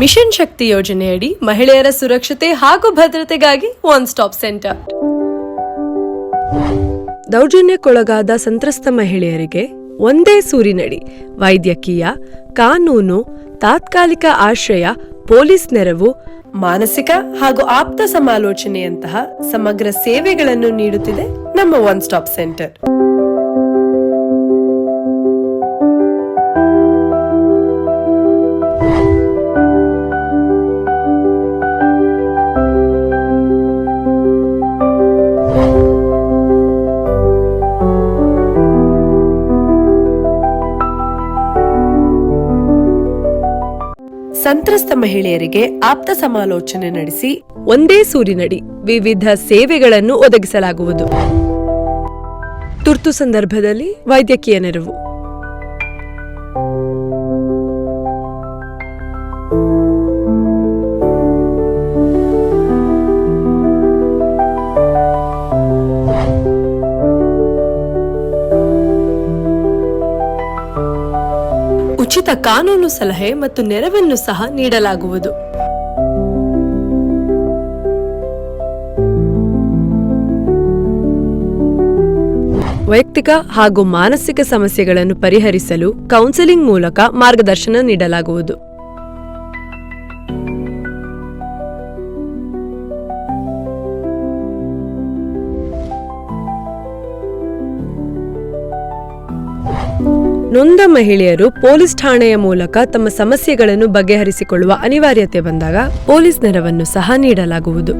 Mission ಶಕ್ತಿ ಯೋಜನೆಯಡಿ ಮಹಿಳೆಯರ ಸುರಕ್ಷತೆ ಹಾಗೂ ಭದ್ರತೆಗಾಗಿ ಒನ್ ಸ್ಟಾಪ್ ಸೆಂಟರ್ ದೌರ್ಜನ್ಯಕ್ಕೊಳಗಾದ ಸಂತ್ರಸ್ತ ಮಹಿಳೆಯರಿಗೆ ಒಂದೇ ಸೂರಿನಡಿ ವೈದ್ಯಕೀಯ, ಕಾನೂನು, ತಾತ್ಕಾಲಿಕ ಆಶ್ರಯ, ಪೊಲೀಸ್ ನೆರವು, ಮಾನಸಿಕ ಹಾಗೂ ಆಪ್ತ ಸಮಾಲೋಚನೆಯಂತಹ ಸಮಗ್ರ ಸೇವೆಗಳನ್ನು ನೀಡುತ್ತಿದೆ ನಮ್ಮ ಒನ್ ಸ್ಟಾಪ್ ಸೆಂಟರ್ ಸಂತ್ರಸ್ತ ಮಹಿಳೆಯರಿಗೆ ಆಪ್ತ ಸಮಾಲೋಚನೆ ನಡೆಸಿ ಒಂದೇ ಸೂರಿನಡಿ ವಿವಿಧ ಸೇವೆಗಳನ್ನು ಒದಗಿಸಲಾಗುವುದು. ತುರ್ತು ಸಂದರ್ಭದಲ್ಲಿ ವೈದ್ಯಕೀಯ ನೆರವು. ಉಚಿತ ಕಾನೂನು ಸಲಹೆ ಮತ್ತು ನೆರವನ್ನು ಸಹ ನೀಡಲಾಗುವುದು. ವೈಯಕ್ತಿಕ ಹಾಗೂ ಮಾನಸಿಕ ಸಮಸ್ಯೆಗಳನ್ನು ಪರಿಹರಿಸಲು ಕೌನ್ಸೆಲಿಂಗ್ ಮೂಲಕ ಮಾರ್ಗದರ್ಶನ ನೀಡಲಾಗುವುದು. ನೊಂದ ಮಹಿಳೆಯರು ಪೊಲೀಸ್ ಠಾಣೆಯ ಮೂಲಕ ತಮ್ಮ ಸಮಸ್ಯೆಗಳನ್ನು ಬಗೆಹರಿಸಿಕೊಳ್ಳುವ ಅನಿವಾರ್ಯತೆ ಬಂದಾಗ ಪೊಲೀಸ್ ನೆರವನ್ನು ಸಹ ನೀಡಲಾಗುವುದು.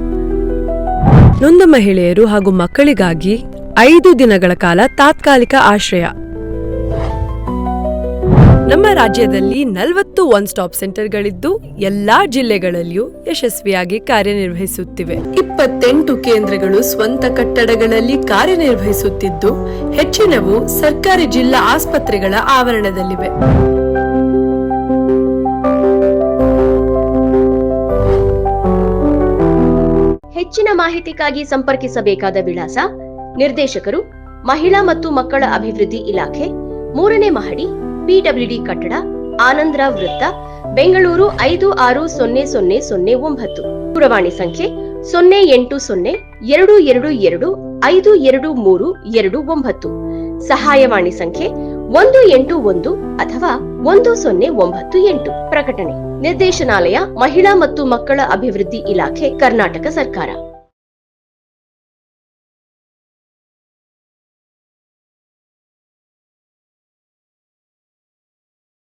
ನೊಂದ ಮಹಿಳೆಯರು ಹಾಗೂ ಮಕ್ಕಳಿಗಾಗಿ ಐದು ದಿನಗಳ ಕಾಲ ತಾತ್ಕಾಲಿಕ ಆಶ್ರಯ. ನಮ್ಮ ರಾಜ್ಯದಲ್ಲಿ ನಲವತ್ತು ಒನ್ ಸ್ಟಾಪ್ ಸೆಂಟರ್ಗಳಿದ್ದು ಎಲ್ಲಾ ಜಿಲ್ಲೆಗಳಲ್ಲಿಯೂ ಯಶಸ್ವಿಯಾಗಿ ಕಾರ್ಯನಿರ್ವಹಿಸುತ್ತಿವೆ. ಇಪ್ಪತ್ತೆಂಟು ಕೇಂದ್ರಗಳು ಸ್ವಂತ ಕಟ್ಟಡಗಳಲ್ಲಿ ಕಾರ್ಯನಿರ್ವಹಿಸುತ್ತಿದ್ದು, ಹೆಚ್ಚಿನವು ಸರ್ಕಾರಿ ಜಿಲ್ಲಾ ಆಸ್ಪತ್ರೆಗಳ ಆವರಣದಲ್ಲಿವೆ. ಹೆಚ್ಚಿನ ಮಾಹಿತಿಗಾಗಿ ಸಂಪರ್ಕಿಸಬೇಕಾದ ವಿಳಾಸ ನಿರ್ದೇಶಕರು, ಮಹಿಳಾ ಮತ್ತು ಮಕ್ಕಳ ಅಭಿವೃದ್ಧಿ ಇಲಾಖೆ, ಮೂರನೇ ಮಹಡಿ ಪಿಡಬ್ಲ್ಯೂಡಿ ಕಟ್ಟಡ ಆನಂದ್ರ ವೃತ್ತ, ಬೆಂಗಳೂರು ಐದು ಆರು ಸೊನ್ನೆ ಸೊನ್ನೆ ಸೊನ್ನೆ ಒಂಬತ್ತು. ದೂರವಾಣಿ ಸಂಖ್ಯೆ ಸೊನ್ನೆ ಎಂಟು ಸೊನ್ನೆ ಎರಡು ಎರಡು ಎರಡು ಐದು ಎರಡು ಮೂರು ಎರಡು ಒಂಬತ್ತು. ಸಹಾಯವಾಣಿ ಸಂಖ್ಯೆ ಒಂದು ಎಂಟು ಒಂದು ಅಥವಾ ಒಂದು ಸೊನ್ನೆ ಒಂಬತ್ತು ಎಂಟು. ಪ್ರಕಟಣೆ. ನಿರ್ದೇಶನಾಲಯ ಮಹಿಳಾ ಮತ್ತು ಮಕ್ಕಳ ಅಭಿವೃದ್ಧಿ ಇಲಾಖೆ, ಕರ್ನಾಟಕ ಸರ್ಕಾರ.